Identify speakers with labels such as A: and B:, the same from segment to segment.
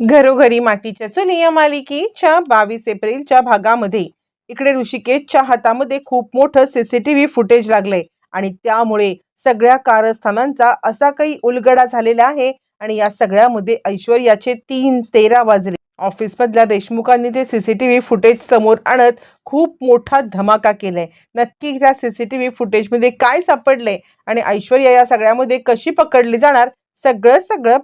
A: घरोघरी मातीच्या चुली या मालिकेच्या बावीस एप्रिलच्या भागामध्ये. इकडे ऋषिकेशच्या हातामध्ये खूप मोठं सीसीटीव्ही फुटेज लागलंय. आणि त्यामुळे सगळ्या कारस्थानांचा असा काही उलगडा झालेला आहे आणि या सगळ्यामध्ये ऐश्वर्याचे तीन तेरा वाजले. ऑफिसमधल्या देशमुखांनी ते सीसीटीव्ही फुटेज समोर आणत खूप मोठा धमाका केलाय. नक्की त्या सीसीटीव्ही फुटेजमध्ये काय सापडले आणि ऐश्वर्या या सगळ्यामध्ये कशी पकडली जाणार? सगळं सगळं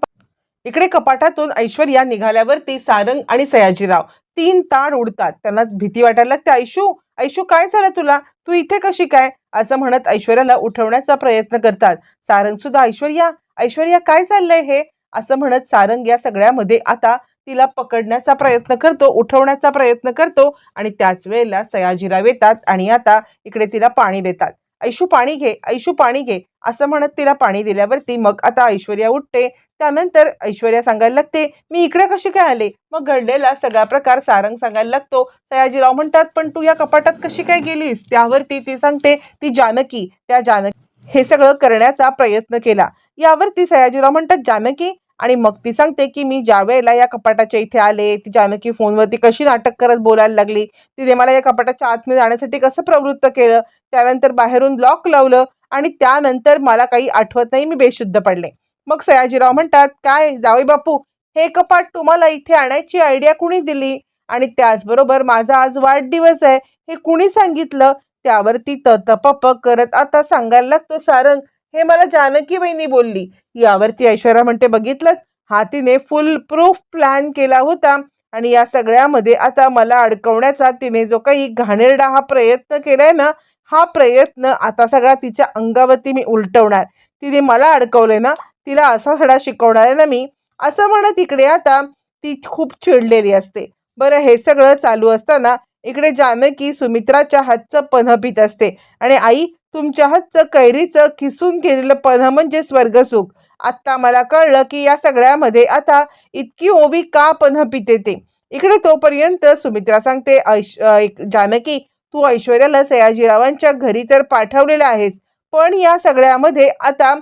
A: इकडे कपाटातून ऐश्वर्या निघाल्यावरती सारंग आणि सयाजीराव तीन ताड उडतात. त्यांना भीती वाटायला लागते ऐशू ऐशू काय झालं तुला? तू इथे कशी काय? असं म्हणत ऐश्वर्याला उठवण्याचा प्रयत्न करतात. सारंग सुद्धा ऐश्वर्या ऐश्वर्या काय चाललंय हे? असं म्हणत सारंग या सगळ्यामध्ये आता तिला पकडण्याचा प्रयत्न करतो उठवण्याचा प्रयत्न करतो आणि त्याच वेळेला सयाजीराव येतात आणि आता इकडे तिला पाणी देतात. ऐशू पाणी घे ऐशू पाणी घे असं म्हणत तिला पाणी दिल्यावरती मग आता ऐश्वर्या उठते. त्यानंतर ऐश्वर्या सांगायला लागते मी इकडे कशी काय आले? मग घडलेला सगळा प्रकार सारंग सांगायला लागतो. सयाजीराव म्हणतात पण तू या कपाटात कशी काय गेलीस? त्यावरती ती सांगते ती जानकी त्या जानकी. हे सगळं करण्याचा प्रयत्न केला. यावरती सयाजीराव म्हणतात जानकी आणि मग ती सांगते की मी ज्या वेळेला या कपाटाच्या इथे आले ती जानकी फोनवरती कशी नाटक करत बोलायला लागली तिने मला या कपाटाच्या आतमध्ये जाण्यासाठी कसं प्रवृत्त केलं त्यानंतर बाहेरून लॉक लावलं आणि त्यानंतर मला काही आठवत नाही मी बेशुद्ध पडले. मग सयाजीराव म्हणतात काय जावई बापू हे कपाट तुम्हाला इथे आणायची आयडिया कुणी दिली? आणि त्याचबरोबर माझा आज वाढदिवस आहे हे कुणी सांगितलं? त्यावरती ततपप करत आता सांगायला लागतो सारंग. हे मला जानकी बहिणी बोलली. यावरती ऐश्वर्या म्हणते बघितलं हा तिने फुल प्रूफ प्लॅन केला होता आणि या सगळ्यामध्ये आता मला अडकवण्याचा तिने जो काही घाणेरडा हा प्रयत्न केलाय ना हा प्रयत्न आता सगळा तिच्या अंगावरती मी उलटवणार. तिने मला अडकवलंय ना तिला असा धडा शिकवणार आहे ना मी असं म्हणत इकडे आता ती खूप चिडलेली असते. बरं हे सगळं चालू असताना इकडे जानकी सुमित्राच्या हातचं पन्ह पित असते आणि आई तुमच्या हातचं कैरीचं खिसून केलेलं पन्ह म्हणजे स्वर्गसुख. आत्ता मला कळलं की या सगळ्यामध्ये आता इतकी ओवी का पन्ह पिते ते? इकडे तोपर्यंत सुमित्रा सांगते ऐश एक- जानकी तू ऐश्वर्याला सयाजीरावांच्या घरी तर पाठवलेलं आहेस पण या सगळ्यामध्ये आता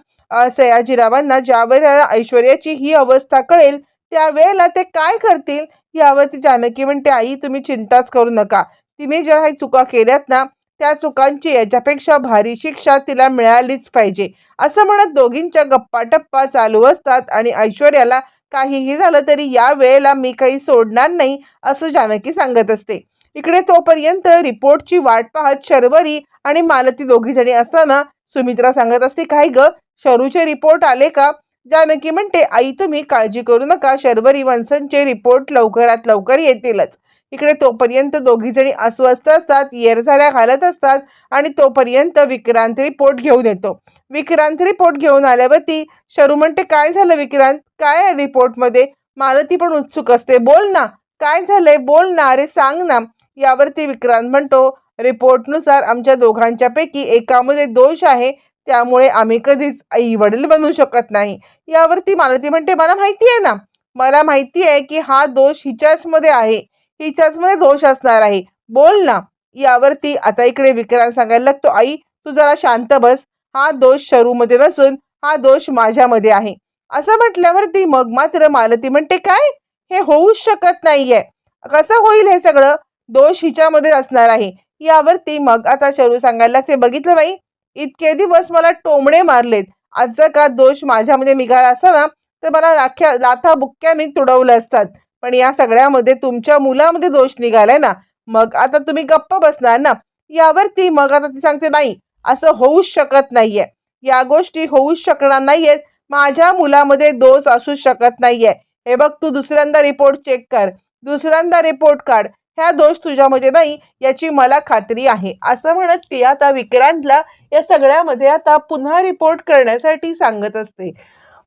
A: सयाजीरावांना ज्या वेळेला ऐश्वर्याची ही अवस्था कळेल त्यावेळेला ते काय करतील? यावरती जानकी म्हणते आई तुम्ही चिंताच करू नका. तिने ज्या काही चुका केल्यात ना त्या चुकांची याच्यापेक्षा भारी शिक्षा तिला मिळालीच पाहिजे. असं म्हणत दोघींच्या गप्पा टप्पा चालू असतात आणि ऐश्वर्याला काहीही झालं तरी या वेळेला मी काही सोडणार नाही असं जानकी सांगत असते. इकडे तोपर्यंत रिपोर्टची वाट पाहत शर्वरी आणि मालती दोघी जणी असताना सुमित्रा सांगत असते काय ग शरूचे रिपोर्ट आले का? जानकी म्हणते आई तुम्ही काळजी करू नका शर्वरी वंसनचे रिपोर्ट लवकरात लवकर येतीलच. इकडे तोपर्यंत दोघी जणी अस्वस्थ असतात येरझाऱ्या घालत असतात आणि तोपर्यंत विक्रांत रिपोर्ट घेऊन येतो. विक्रांत रिपोर्ट घेऊन आल्यावरती शरू म्हणते काय झालं विक्रांत? काय आहे रिपोर्टमध्ये? मालती पण उत्सुक असते. बोल ना. काय झालंय? बोल ना. अरे सांग ना. यावरती विक्रांत म्हणतो रिपोर्टनुसार आमच्या दोघांच्या पैकी एकामध्ये दोष आहे. त्यामुळे आम्ही कधीच आई वडील बनू शकत नाही. यावरती मालती म्हणते मला माहिती आहे ना. मला माहिती आहे की हा दोष हिच्याचमध्ये आहे. हिच्याचमध्ये दोष असणार आहे. बोल ना. यावरती आता इकडे विक्रांत सांगायला लागतो आई तू जरा शांत बस. हा दोष शरूमध्ये नसून हा दोष माझ्यामध्ये आहे. असं म्हटल्यावरती मग मात्र मालती म्हणते काय? हे होऊच शकत नाहीये. कसं होईल हे सगळं? दोष हिच्यामध्ये असणार आहे. यावरती मग आता शरू सांगायला लागते बघितलं बाई? इतके दिवस मला टोमणे मारलेत. आजचा का दोष माझ्यामध्ये निघाला असावा तर मला राख्या लाथा बुक्क्या मी तुडवलं असतात. पण या सगळ्यामध्ये तुमच्या मुलामध्ये दोष निघालाय ना मग आता तुम्ही गप्प बसणार ना? यावरती मग आता ती सांगते नाही असं होऊच शकत नाहीये. या गोष्टी होऊच शकणार नाहीयेत. माझ्या मुलामध्ये दोष असू शकत नाहीये. हे बघ तू दुसऱ्यांदा रिपोर्ट चेक कर. दुसऱ्यांदा रिपोर्ट काढ. ह्या दोष तुझ्यामध्ये नाही याची मला खात्री आहे. असं म्हणत ती आता विक्रांतला या सगळ्यामध्ये आता पुन्हा रिपोर्ट करण्यासाठी सांगत असते.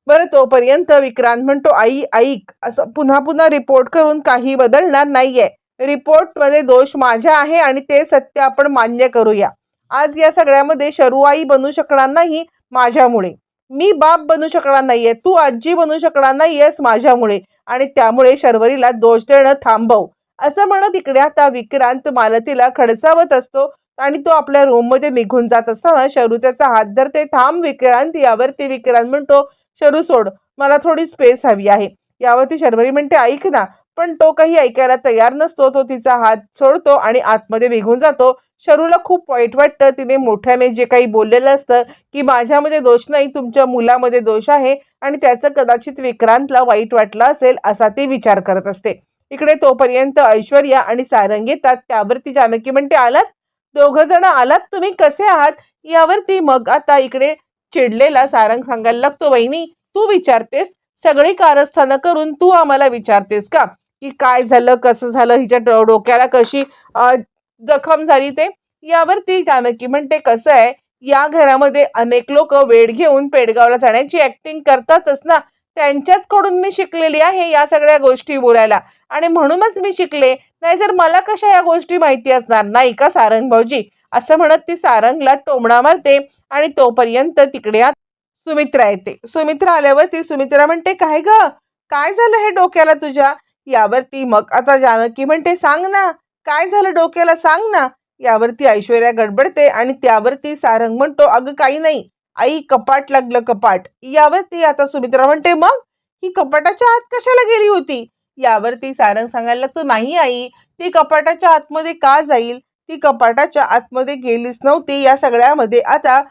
A: बरं तोपर्यंत विक्रांत म्हणतो आई ऐक असं पुन्हा पुन्हा रिपोर्ट करून काही बदलणार नाहीये. रिपोर्टमध्ये दोष माझ्या आहे आणि ते सत्य आपण मान्य करूया. आज या सगळ्यामध्ये शरुआई बनू शकणार नाही माझ्यामुळे. मी बाप बनू शकणार नाहीये. तू आजी बनू शकणार नाहीयेस माझ्यामुळे. आणि त्यामुळे शर्वरीला दोष देणं थांबव. असं म्हणत इकडे आता विक्रांत मालतीला खडसावत असतो आणि तो आपल्या रूममध्ये निघून जात असताना शरू त्याचा हात धरते. थांब विक्रांत यावरती विक्रांत म्हणतो शरू सोड मला थोडी स्पेस हवी आहे. यावरती शर्वरी म्हणते ऐक ना. पण तो काही ऐकायला तयार नसतो तो तिचा हात सोडतो आणि आतमध्ये निघून जातो. शरूला खूप वाईट वाटतं तिने मोठ्याने जे काही बोललेलं असतं की माझ्यामध्ये दोष नाही तुमच्या मुलामध्ये दोष आहे आणि त्याचं कदाचित विक्रांतला वाईट वाटलं असेल असा ती विचार करत असते. इकडे तोपर्यंत ऐश्वर्या आणि सारंग येतात. त्यावरती जानकी म्हणते आलात? दोघ जण आलात? तुम्ही कसे आहात? यावरती मग आता इकडे चिडलेला सारंग सांगायला लागतो वहिनी तू विचारतेस? सगळी कारस्थानं करून तू आम्हाला विचारतेस का? की काय झालं कसं झालं हिच्या डो- डोक्याला कशी जखम झाली ते? यावरती जानकी म्हणते कसं आहे या घरामध्ये अनेक लोक वेळ घेऊन पेडगावला जाण्याची ऍक्टिंग करतातच ना? त्यांच्याचकडून मी शिकलेली आहे या सगळ्या गोष्टी बोलायला. आणि म्हणूनच मी शिकले. नाहीतर मला कशा या गोष्टी माहिती असणार? नाही का सारंग भाऊजी? असं म्हणत ती सारंगला टोमणा मारते आणि तोपर्यंत तिकडे सुमित्रा येते. सुमित्रा आल्यावर ती सुमित्रा म्हणते काय ग? काय झालं हे डोक्याला तुझ्या? यावरती मग आता जानकी म्हणते सांग ना काय झालं डोक्याला? सांग ना. यावरती ऐश्वर्या गडबडते आणि त्यावरती सारंग म्हणतो अगं काही नाही. आई कपाट लागलं कपाट. यावरती आता सुमित्रा म्हणते मग? ही कपाटाच्या आत कशाला गेली होती? यावरती सारंग सांगायला लागतो नाही आई ती कपाटाच्या आतमध्ये का जाईल? ती कपाटाच्या आतमध्ये गेलीच नव्हती. या सगळ्यामध्ये आता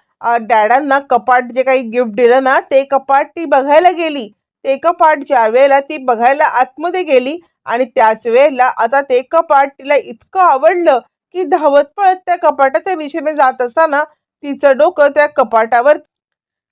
A: डॅडांना कपाट जे काही गिफ्ट दिलं ना ते कपाट ती बघायला गेली. ते कपाट ज्या वेळेला ती बघायला आतमध्ये गेली आणि त्याच वेळेला आता ते कपाट तिला इतकं आवडलं की धावत पळत त्या कपाटाच्या दिशेने जात असताना तिचं डोकं त्या कपाटावर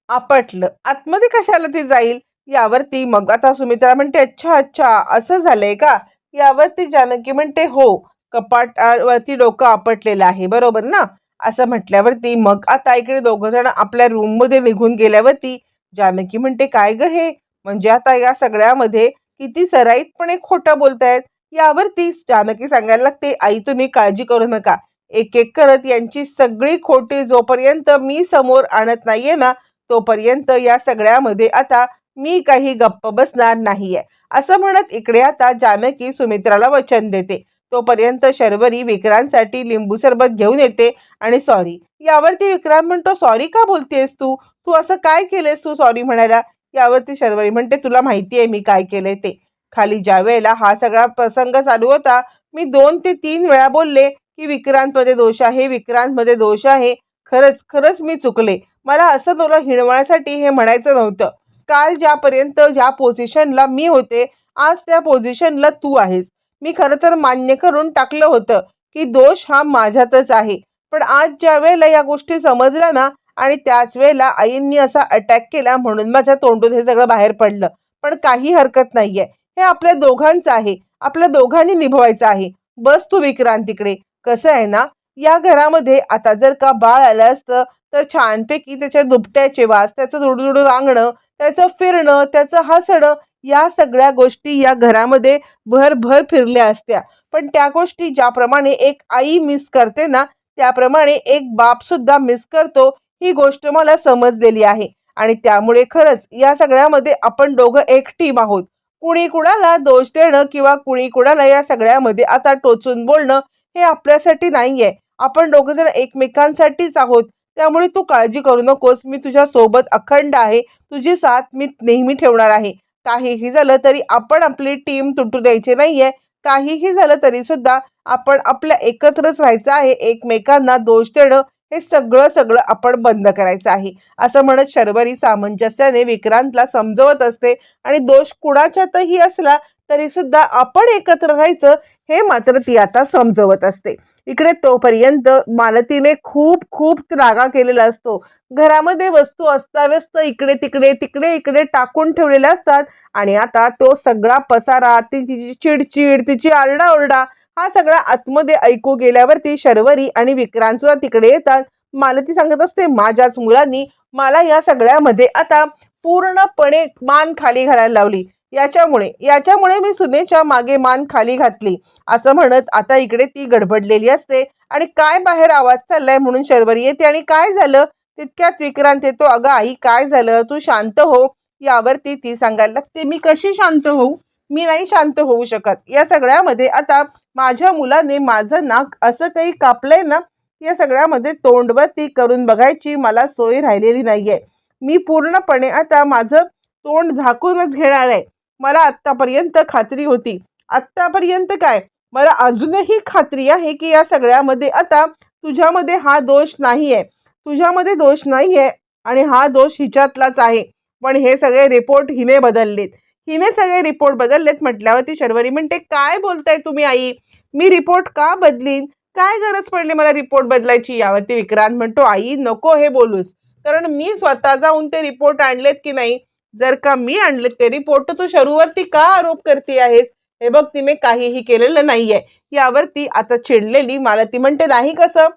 A: आपटलं. आतमध्ये कशाला ती जाईल? यावरती मग आता सुमित्रा म्हणते अच्छा अच्छा असं झालंय का? यावरती जानकी म्हणते हो. कपाटावरती डोकं आपटलेलं आहे बरोबर ना? असं म्हटल्यावरती मग आता इकडे दोघं जण आपल्या रूममध्ये निघून गेल्यावरती जानकी म्हणते काय ग हे? म्हणजे आता या सगळ्यामध्ये किती सराईतपणे खोटं बोलतायत. यावरती जानकी सांगायला लागते आई तुम्ही काळजी करू नका. एक एक करत यांची सगळी खोटी जोपर्यंत मी समोर आणत नाहीये ना तोपर्यंत या सगळ्यामध्ये आता मी काही गप्प बसणार नाहीये. असं म्हणत इकडे आता जानकी सुमित्राला वचन देते. तोपर्यंत शर्वरी विक्रांतसाठी लिंबू सरबत घेऊन येते आणि सॉरी यावरती विक्रांत म्हणतो सॉरी का बोलतेस तू? तू असं काय केलेस तू सॉरी म्हणायला? यावरती शर्वरी म्हणते तुला माहिती आहे मी काय केलंय ते. खाली ज्या वेळेला हा सगळा प्रसंग चालू होता मी दोन ते तीन वेळा बोलले की विक्रांतमध्ये दोष आहे विक्रांतमध्ये दोष आहे. खरंच खरंच मी चुकले. मला असं तुला हिणवण्यासाठी हे म्हणायचं नव्हतं. काल ज्यापर्यंत ज्या पोझिशनला मी होते आज त्या पोझिशनला तू आहेस. मी खरं तर मान्य करून टाकलं होतं की दोष हा माझ्यातच आहे. पण आज ज्या वेळेला या गोष्टी समजल्या ना आणि त्याच वेळेला आईंनी असा अटॅक केला म्हणून माझ्या तोंडून हे सगळं बाहेर पडलं. पण काही हरकत नाहीये. हे आपल्या दोघांचं आहे. आपल्या दोघांनी निभवायचं आहे. बस तू विक्रांत तिकडे. कसं आहे ना या घरामध्ये आता जर का बाळ आलं असतं तर छानपैकी त्याच्या दुपट्याचे वास त्याचं दुडदुडू रांगणं त्याचं फिरणं त्याचं हसणं या सगळ्या गोष्टी या घरामध्ये भरभर फिरल्या असत्या. पण त्या गोष्टी ज्याप्रमाणे एक आई मिस करते ना त्याप्रमाणे एक बाप सुद्धा मिस करतो ही गोष्ट मला समजलेली आहे. आणि त्यामुळे खरंच या सगळ्यामध्ये आपण दोघं एक टीम आहोत. कुणी कुणाला दोष देणं किंवा कुणी कुणाला या सगळ्यामध्ये आता टोचून बोलणं हे आपल्यासाठी नाहीये. आपण दोघं जण एकमेकांसाठीच आहोत. त्यामुळे तू काळजी करू नकोस. मी तुझ्या सोबत अखंड आहे. तुझी साथ मी नेहमी ठेवणार आहे. काहीही झालं तरी आपण आपली टीम तुटू द्यायची नाहीये. काहीही झालं तरी सुद्धा आपण आपल्या एकत्रच राहायचं आहे. एकमेकांना दोष देणं हे सगळं सगळं आपण बंद करायचं आहे. असं म्हणत शर्वरी सामंजस्याने विक्रांतला समजवत असते. आणि दोष कुणाच्यातही असला तरी सुद्धा आपण एकत्र राहायचं हे मात्र ती आता समजवत असते. इकडे तोपर्यंत मालतीने खूप खूप त्रागा केलेला असतो. घरामध्ये वस्तू अस्ताव्यस्त इकडे तिकडे तिकडे इकडे टाकून ठेवलेल्या असतात आणि आता तो सगळा पसारा ती तिची चिडचिड तिची आरडाओरडा हा सगळा आतमध्ये ऐकू गेल्यावरती शर्वरी आणि विक्रांत सुद्धा तिकडे येतात. मालती सांगत असते माझ्याच मुलांनी मला या सगळ्यामध्ये आता पूर्णपणे मान खाली घालायला लावली. याच्यामुळे याच्यामुळे मी सुनेच्या मागे मान खाली घातली. असं म्हणत आता इकडे ती गडबडलेली असते. आणि काय बाहेर आवाज चाललाय म्हणून शर्वरी येते. आणि काय झालं? तितक्यात विक्रांत येतो अगं आई काय झालं? तू शांत हो. यावरती ती सांगायला लागते मी कशी शांत होऊ? मी नाही शांत होऊ शकत. या सगळ्यामध्ये आता माझ्या मुलाने माझं नाक असं काही कापलंय ना या सगळ्यामध्ये तोंडवर ती करून बघायची मला सोय राहिलेली नाहीये. मी पूर्णपणे आता माझं तोंड झाकूनच घेणार आहे. मला आत्तापर्यंत खात्री होती. आत्तापर्यंत काय? मला अजूनही खात्री आहे की या सगळ्यामध्ये आता तुझ्यामध्ये हा दोष नाही आहे तुझ्यामध्ये दोष नाही आहे आणि हा दोष हिच्यातलाच आहे. पण हे सगळे रिपोर्ट हिने बदललेत. हिने सगळे रिपोर्ट बदललेत म्हटल्यावरती शर्वरी म्हणते काय बोलताय तुम्ही आई? मी रिपोर्ट का बदलीन? काय गरज पडली मला रिपोर्ट बदलायची? यावरती विक्रांत म्हणतो आई नको हे बोलूस. कारण मी स्वतः जाऊन ते रिपोर्ट आणलेत की नाही? जर का मी आणलेत ते रिपोर्ट तू तू शरूवरती का आरोप करते आहेस? हे बघ तिने काहीही केलेलं नाहीये. यावरती आता चिडलेली मला ती म्हणते नाही कसं?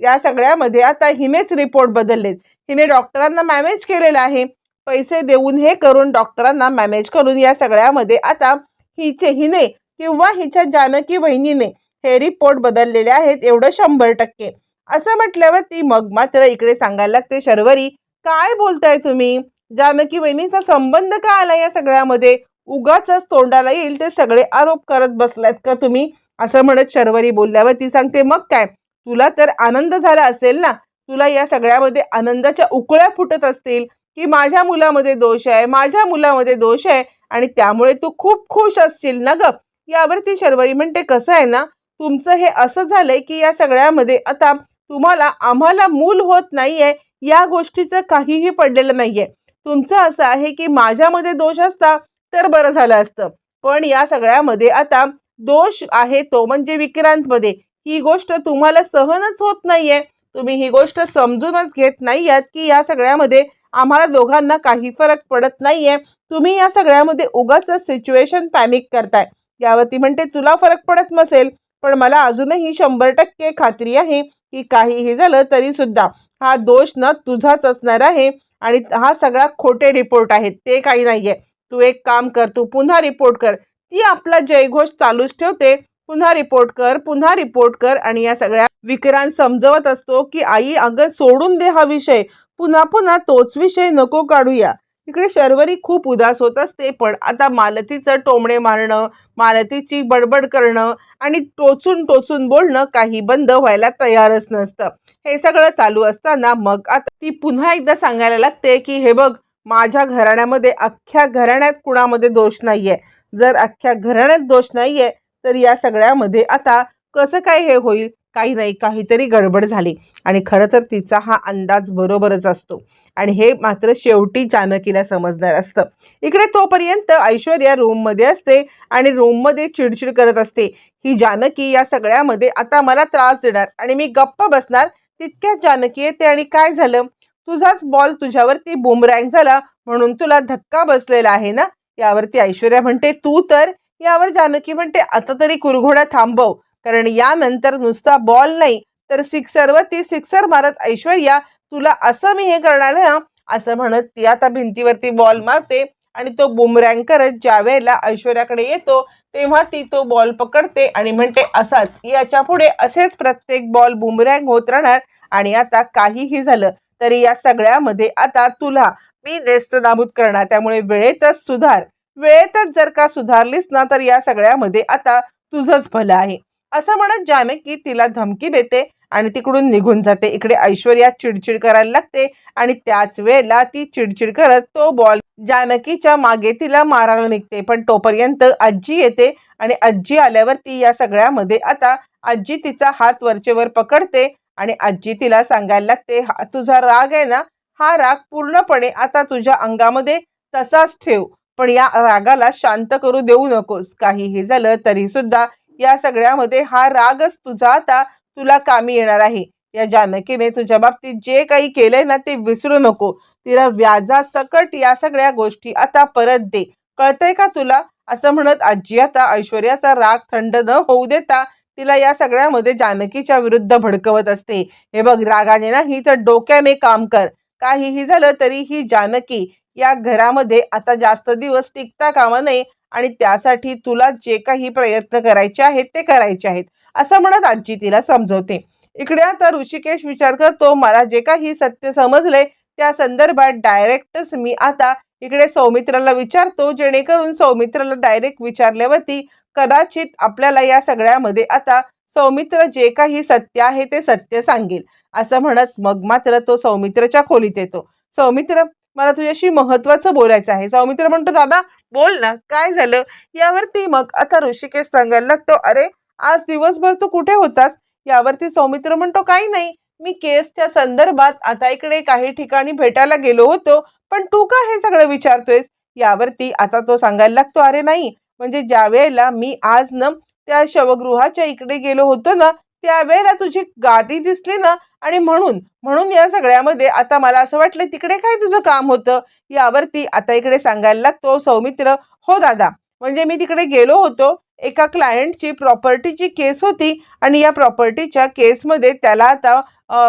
A: या सगळ्यामध्ये आता हिनेच रिपोर्ट बदललेत. हिने डॉक्टरांना मॅनेज केलेलं आहे. पैसे देऊन हे करून डॉक्टरांना मॅनेज करून या सगळ्यामध्ये आता हिचे हिने किंवा हिच्या जानकी वहिनीने हे रिपोर्ट बदललेले आहेत एवढं शंभर टक्के. असं म्हटल्यावर ती मग मात्र इकडे सांगायला लागते शर्वरी काय बोलताय तुम्ही? जानकी बहिणीचा संबंध का आला या सगळ्यामध्ये? उगाच तोंडाला येईल ते सगळे आरोप करत बसलात का तुम्ही? असं म्हणत शर्वरी बोलल्यावर ती सांगते मग काय? तुला तर आनंद झाला असेल ना? तुला या सगळ्यामध्ये आनंदाच्या उकळ्या फुटत असतील की माझ्या मुलामध्ये दोष आहे माझ्या मुलामध्ये दोष आहे आणि त्यामुळे तू खूप खुश असशील ना ग? यावरती शर्वरी म्हणते कसं आहे ना? तुमचं हे असं झालंय की या सगळ्यामध्ये आता तुम्हाला आम्हाला मूल होत नाहीये या गोष्टीचं काहीही पडलेलं नाहीये. तुमचं असं आहे की माझ्यामध्ये दोष असता तर बरं झालं असतं. पण या सगळ्यामध्ये आता दोष आहे तो म्हणजे विक्रांतमध्ये. ही गोष्ट तुम्हाला सहनच होत नाहीये. तुम्ही ही गोष्ट समजूनच घेत नाही आहात की या सगळ्यामध्ये आम्हाला दोघांना काही फरक पडत नाहीये. तुम्ही या सगळ्यामध्ये उगाच सिच्युएशन पॅनिक करताय. यावरती म्हणते तुला फरक पडत नसेल पण मला अजूनही शंभर टक्के खात्री आहे की काहीही झालं तरी सुद्धा हा दोष न तुझाच असणार आहे. आणि हा. सगळा खोटे रिपोर्ट आहेत ते काही नाहीये. तू एक काम कर तू पुन्हा रिपोर्ट कर. ती आपला जयघोष चालूच ठेवते. पुन्हा रिपोर्ट कर पुन्हा रिपोर्ट कर आणि या सगळ्या विक्रांत समजवत असतो की आई अगं सोडून दे हा विषय. पुन्हा पुन्हा तोच विषय नको काढूया. इकडे शर्वरी खूप उदास होत असते पण आता मालतीचं टोमणे मारणं मालतीची बडबड करणं आणि टोचून टोचून बोलणं काही बंद व्हायला तयारच नसतं. हे सगळं चालू असताना मग आता ती पुन्हा एकदा सांगायला लागते की हे बघ माझ्या घराण्यामध्ये अख्ख्या घराण्यात कुणामध्ये दोष नाहीये. जर अख्ख्या घराण्यात दोष नाहीये तर या सगळ्यामध्ये आता कसं काय हे होईल? काही नाही काहीतरी गडबड झाली. आणि खरं तर तिचा हा अंदाज बरोबरच असतो. आणि हे मात्र शेवटी जानकीला समजणार असतं. इकडे तोपर्यंत ऐश्वर्या रूममध्ये असते आणि रूममध्ये चिडचिड करत असते. ही जानकी या सगळ्यामध्ये आता मला त्रास देणार आणि मी गप्प बसणार. तितक्यात जानकी येते आणि काय झालं? तुझाच बॉल तुझ्यावरती बुमरँग झाला म्हणून तुला धक्का बसलेला आहे ना? यावरती ऐश्वर्या म्हणते तू तर? यावर जानकी म्हणते आता तरी कुरघोडा थांबव. कारण यानंतर नुसता बॉल नाही तर सिक्सरवर ती सिक्सर मारत ऐश्वर्या तुला असं मी हे करणार ना असं म्हणत ती आता भिंतीवरती बॉल मारते आणि तो बुमरँग करत ज्या वेळेला ऐश्वर्याकडे येतो तेव्हा ती तो बॉल पकडते आणि म्हणते असाच याच्यापुढे असेच प्रत्येक बॉल बुमरँग होत राहणार आणि आता काहीही झालं तरी या सगळ्यामध्ये आता तुला मी नेस्त नाबूद करणार त्यामुळे वेळेतच सुधार वेळेतच जर का सुधारलीस ना तर या सगळ्यामध्ये आता तुझंच भलं आहे. असं म्हणत जानकी तिला धमकी देते आणि तिकडून निघून जाते. इकडे ऐश्वर्या चिडचिड करायला लागते आणि त्याच वेळेला ती चिडचिड करत तो बॉल जानकीच्या मागे तिला मारायला निघते. पण तोपर्यंत आजी येते आणि आजी आल्यावर ती या सगळ्यामध्ये आता आजी तिचा हात वरचेवर पकडते आणि आजी तिला सांगायला लागते हा तुझा राग आहे ना? हा राग पूर्णपणे आता तुझ्या अंगामध्ये तसाच ठेव. पण या रागाला शांत करू देऊ नकोस. काहीही झालं तरी सुद्धा या सगळ्यामध्ये हा रागच तुझा आता तुला कामी येणार आहे. या जानकीने तुझ्या बाबतीत जे काही केलंय ना ते विसरू नको. तिला व्याजासकट या सगळ्या गोष्टी आता परत दे. कळतंय का तुला? असं म्हणत आजी आता ऐश्वर्याचा राग थंड न होऊ देता तिला या सगळ्यामध्ये जानकीच्या विरुद्ध भडकवत असते. हे बघ रागाने ना ही तर डोक्याने काम कर. काहीही झालं तरी ही जानकी या घरामध्ये आता जास्त दिवस टिकता कामा नये आणि त्यासाठी तुला जे काही प्रयत्न करायचे आहेत ते करायचे आहेत असं म्हणत आजी तिला समजवते. इकडे आता ऋषिकेश विचार करतो मला जे काही सत्य समजले त्या संदर्भात डायरेक्टच मी आता इकडे सौमित्राला विचारतो जेणेकरून सौमित्राला डायरेक्ट विचारल्यावरती कदाचित आपल्याला या सगळ्यामध्ये आता सौमित्र जे काही सत्य आहे ते सत्य सांगेल असं म्हणत मग मात्र तो सौमित्रच्या खोलीत येतो. सौमित्र मला तुझ्याशी महत्वाचं बोलायचं आहे. सौमित्र म्हणतो दादा बोल ना काय झालं? यावरती मग आता ऋषिकेश सांगायला लागतो अरे आज दिवसभर तू कुठे होतास? यावरती सौमित्र म्हणतो काही नाही. मी केसच्या संदर्भात आता इकडे काही ठिकाणी भेटायला गेलो होतो पण तू का हे सगळं विचारतोयस? यावरती आता तो सांगायला लागतो अरे नाही. म्हणजे ज्या वेळेला मी आज न त्या शवगृहाच्या इकडे गेलो होतो ना त्यावेळेला तुझी गाडी दिसली ना आणि म्हणून म्हणून या सगळ्यामध्ये आता मला असं वाटलं तिकडे काय तुझं काम होतं? यावरती आता इकडे सांगायला लागतो सौमित्र हो दादा. म्हणजे मी तिकडे गेलो होतो एका क्लायंटची प्रॉपर्टीची केस होती आणि या प्रॉपर्टीच्या केसमध्ये त्याला आता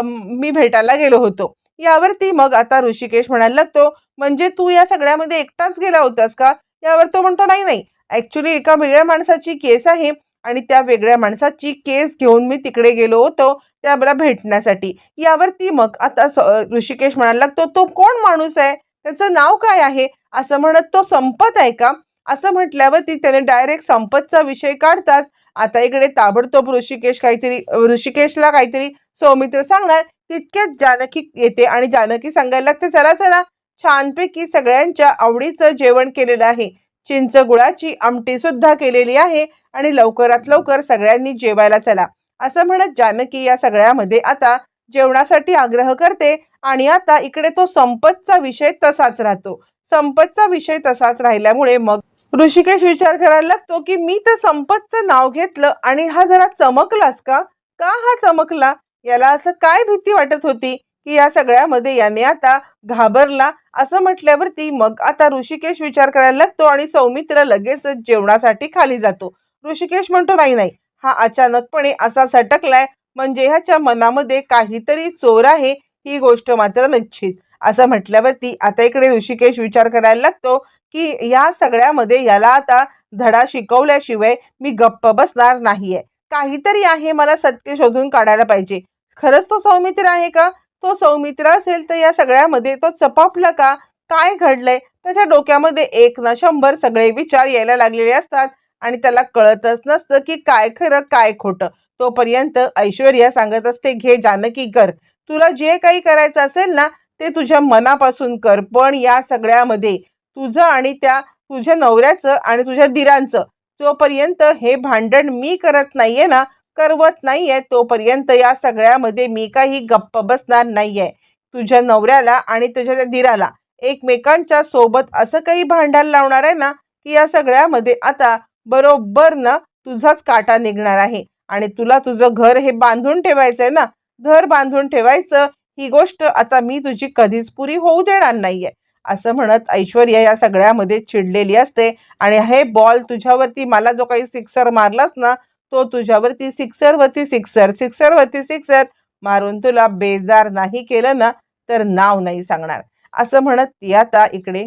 A: मी भेटायला गेलो होतो. यावरती मग आता ऋषिकेश म्हणायला लागतो म्हणजे तू या सगळ्यामध्ये एकटाच गेला होतास का? यावर तो म्हणतो नाही नाही. ॲक्च्युली एका वेगळ्या माणसाची केस आहे आणि त्या वेगळ्या माणसाची केस घेऊन मी तिकडे गेलो होतो. त्या मला भेटण्यासाठी. यावरती मग आता स- ऋषिकेश म्हणायला लागतो तो कोण माणूस आहे? त्याचं नाव काय आहे? असं म्हणत तो संपत आहे का? असं म्हटल्यावरती त्याने डायरेक्ट संपतचा विषय काढताच आता इकडे ताबडतोब ऋषिकेश काहीतरी ऋषिकेशला काहीतरी सौमित्र सांगणार. तितक्यात जानकी येते आणि जानकी सांगायला लागते चला चला. छानपैकी सगळ्यांच्या आवडीचं जेवण केलेलं आहे. चिंच गुळाची आमटी सुद्धा केलेली आहे आणि लवकरात लवकर सगळ्यांनी जेवायला चला. असं म्हणत जानकी या सगळ्यामध्ये आता जेवणासाठी आग्रह करते आणि आता इकडे तो संपतचा विषय तसाच राहतो. संपतचा विषय तसाच राहिल्यामुळे मग ऋषिकेश विचार करायला लागतो की मी तर संपतचं नाव घेतलं आणि हा जरा चमकलाच का? का हा चमकला? याला असं काय भीती वाटत होती की या सगळ्यामध्ये याने आता घाबरला? असं म्हटल्यावरती मग आता ऋषिकेश विचार करायला लागतो आणि सौमित्र लगेचच जेवणासाठी खाली जातो. ऋषिकेश म्हणतो नाही नाही हा अचानकपणे असा सटकलाय म्हणजे ह्याच्या मनामध्ये काहीतरी चोर आहे ही गोष्ट मात्र निश्चित. असं म्हटल्यावरती आता इकडे ऋषिकेश विचार करायला लागतो की या सगळ्यामध्ये याला आता धडा शिकवल्याशिवाय मी गप्प बसणार नाहीये. काहीतरी आहे मला सत्य शोधून काढायला पाहिजे. खरंच तो सौमित्र आहे का? तो सौमित्र असेल तर या सगळ्यामध्ये तो चपापला का? काय घडलंय? त्याच्या डोक्यामध्ये एक ना शंभर सगळे विचार यायला लागलेले असतात. आणि त्याला कळतच नसतं की काय खरं काय खोटं. तोपर्यंत ऐश्वर्या सांगत असते घे जानकी कर. तुला जे काही करायचं असेल ना ते तुझ्या मनापासून कर. पण या सगळ्यामध्ये तुझं आणि त्या तुझ्या नवऱ्याचं आणि तुझ्या दिरांचं जोपर्यंत हे भांडण मी करत नाहीये ना करवत नाहीये तोपर्यंत या सगळ्यामध्ये मी काही गप्प बसणार नाहीये. तुझ्या नवऱ्याला आणि तुझ्या त्या दिराला एकमेकांच्या सोबत असं काही भांडायला लावणार आहे ना की या सगळ्यामध्ये आता बरोबर ना? तुझाच काटा निघणार आहे. आणि तुला तुझं घर हे बांधून ठेवायचं आहे ना? घर बांधून ठेवायचं ही गोष्ट आता मी तुझी कधीच पुरी होऊ देणार नाहीये. असं म्हणत ऐश्वर्या या सगळ्यामध्ये चिडलेली असते. आणि हे बॉल तुझ्यावरती मला जो काही सिक्सर मारलास ना तो तुझ्यावरती सिक्सरवरती सिक्सर सिक्सरवरती सिक्सर मारून तुला बेजार नाही केलं ना तर नाव नाही सांगणार. असं म्हणत ती आता इकडे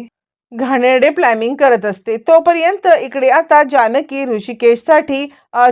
A: घाणेरडे प्लॅमिंग करत असते. तोपर्यंत इकडे आता जानकी ऋषिकेशसाठी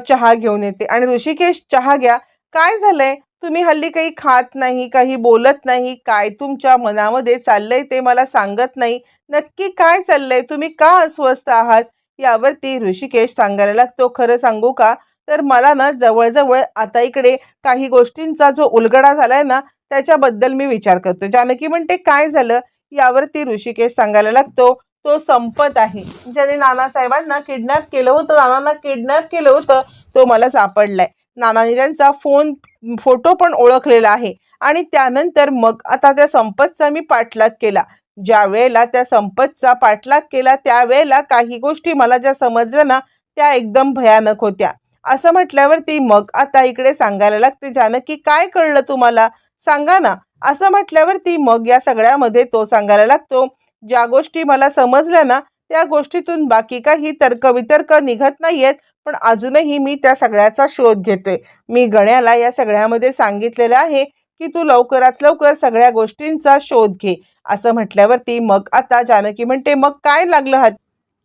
A: चहा घेऊन येते. आणि ऋषिकेश चहा घ्या काय झालंय? तुम्ही हल्ली काही खात नाही काही बोलत नाही काय तुमच्या मनामध्ये चाललंय ते मला सांगत नाही. नक्की काय चाललंय? तुम्ही का अस्वस्थ आहात? यावरती ऋषिकेश सांगायला लागतो खरं सांगू का? तर मला ना जवळजवळ आता इकडे काही गोष्टींचा जो उलगडा झालाय ना त्याच्याबद्दल मी विचार करतो. जानकी म्हणते काय झालं? यावरती ऋषिकेश सांगायला लागतो तो संपत आहे. ज्याने नानासाहेबांना किडनॅप केलं होतं नानांना किडनॅप केलं होतं तो मला सापडलाय. नानाने त्यांचा फोन फोटो पण ओळखलेला आहे. आणि त्यानंतर मग आता त्या संपतचा मी पाठलाग केला. ज्या वेळेला त्या संपतचा पाठलाग केला त्यावेळेला काही गोष्टी मला ज्या समजल्या ना त्या एकदम भयानक होत्या. असं म्हटल्यावरती मग आता इकडे सांगायला लागते जानकी काय कळलं तुम्हाला? सांगा ना. असं म्हटल्यावरती मग या सगळ्यामध्ये तो सांगायला लागतो ज्या गोष्टी मला समजल्या ना त्या गोष्टीतून बाकी काही तर्कवितर्क निघत नाहीयेत पण अजूनही मी त्या सगळ्याचा शोध घेतोय. मी गण्याला या सगळ्यामध्ये सांगितलेलं आहे की तू लवकरात लवकर सगळ्या गोष्टींचा शोध घे. असं म्हटल्यावरती मग आता जानकी म्हणते मग काय लागलं हात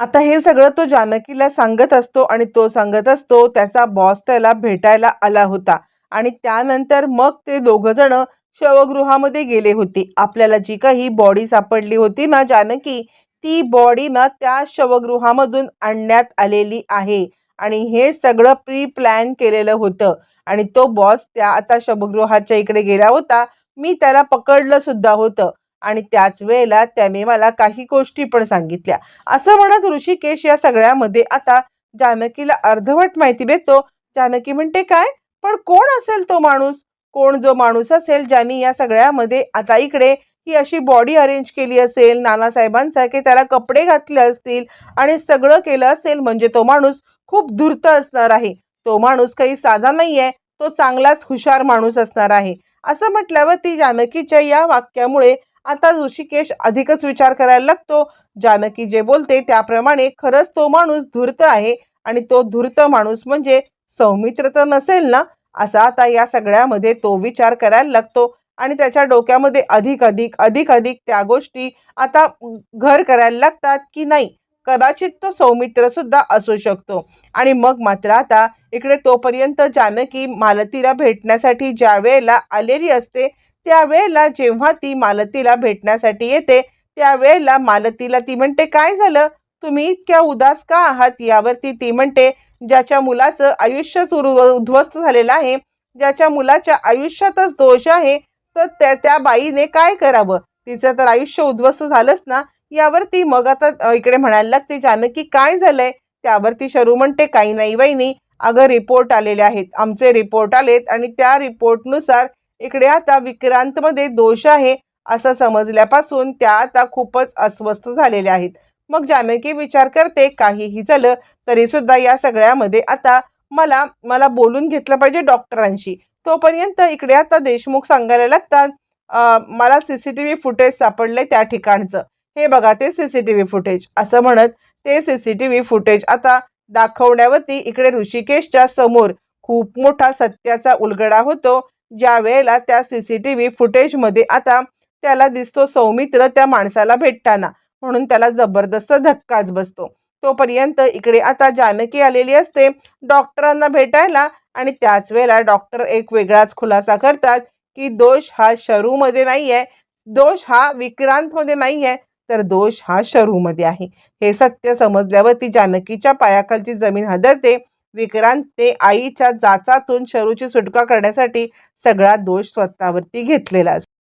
A: आता हे सगळं तो जानकीला सांगत असतो आणि तो सांगत असतो त्याचा बॉस त्याला भेटायला आला होता. आणि त्यानंतर मग ते दोघं जण शवगृहामध्ये गेले होते. आपल्याला जी काही बॉडी सापडली होती ना जानकी ती बॉडी ना त्या शवगृहामधून आणण्यात आलेली आहे. आणि हे सगळं प्री प्लॅन केलेलं होतं. आणि तो बॉस त्या आता शवगृहाच्या इकडे गेला होता. मी त्याला पकडलं सुद्धा होतं. आणि त्याच वेळेला त्याने मला काही गोष्टी पण सांगितल्या. असं म्हणत ऋषिकेश या सगळ्यामध्ये आता जानकीला अर्धवट माहिती देतो. जानकी म्हणते काय? पण कोण असेल तो माणूस? कोण जो माणूस असेल ज्यांनी या सगळ्यामध्ये आता इकडे ही अशी बॉडी अरेंज केली असेल नानासाहेबांसारखे त्याला कपडे घातले असतील आणि सगळं केलं असेल म्हणजे तो माणूस खूप धूर्त असणार आहे. तो माणूस काही साधा नाही आहे तो चांगलाच हुशार माणूस असणार आहे. असं म्हटल्यावर ती जानकीच्या या वाक्यामुळे आता ऋषिकेश अधिकच विचार करायला लागतो. जानकी जे बोलते त्याप्रमाणे खरंच तो माणूस धूर्त आहे आणि तो धूर्त माणूस म्हणजे सौमित्र तर नसेल ना असा आता या सगळ्यामध्ये तो विचार करायला लागतो आणि त्याच्या डोक्यामध्ये अधिक अधिक अधिक अधिक त्या गोष्टी आता घर करायला लागतात की नाही? कदाचित तो सौमित्र सुद्धा असू शकतो. आणि मग मात्र आता इकडे तोपर्यंत जानकी मालतीला भेटण्यासाठी ज्या वेळेला आलेली असते त्यावेळेला जेव्हा ती मालतीला भेटण्यासाठी येते त्यावेळेला मालतीला ती म्हणते काय झालं? तुम्ही इतक्या उदास का आहात? यावरती ती म्हणते ज्याच्या मुलाचं आयुष्यच सुरू उद्ध्वस्त झालेलं आहे ज्याच्या मुलाच्या आयुष्यातच दोष आहे तर त्या त्या बाईने काय करावं? तिचं तर आयुष्य उद्ध्वस्त झालंच ना. यावरती मग आता इकडे म्हणायला लागते जानकी काय झालंय? त्यावरती शरू म्हणते काही नाही वहिनी. अगं रिपोर्ट आलेले आहेत. आमचे रिपोर्ट आलेत आणि त्या रिपोर्टनुसार इकडे आता विक्रांतमध्ये दोष आहे असं समजल्यापासून त्या आता खूपच अस्वस्थ झालेल्या आहेत. मग जानकी विचार करते काहीही झालं तरी सुद्धा या सगळ्यामध्ये आता मला मला बोलून घेतलं पाहिजे डॉक्टरांशी. तोपर्यंत इकडे आता देशमुख सांगायला लागतात मला C C T V footage सापडलंय त्या ठिकाणचं. हे बघा ते C C T V footage. असं म्हणत ते C C T V footage आता दाखवण्यावरती इकडे ऋषिकेशच्या समोर खूप मोठा सत्याचा उलगडा होतो. ज्या वेळेला त्या सी सी टी व्ही फुटेजमध्ये आता त्याला दिसतो सौमित्र त्या माणसाला भेटताना. म्हणून त्याला जबरदस्त धक्काच बसतो. तोपर्यंत इकडे आता जानकी आलेली असते. डॉक्टरांना भेटायला आणि त्याच वेळेला डॉक्टर एक वेगळाच खुलासा करतात की दोष हा शरूमध्ये नाही आहे दोष हा विक्रांतमध्ये नाही आहे तर दोष हा शरूमध्ये आहे. हे सत्य समजल्यावर ती जानकीच्या पायाखालची जमीन हादरते. विक्रांतने आईच्या जाचातून शरूची सुटका करण्यासाठी सगळा दोष स्वतःवरती घेतलेला असतो.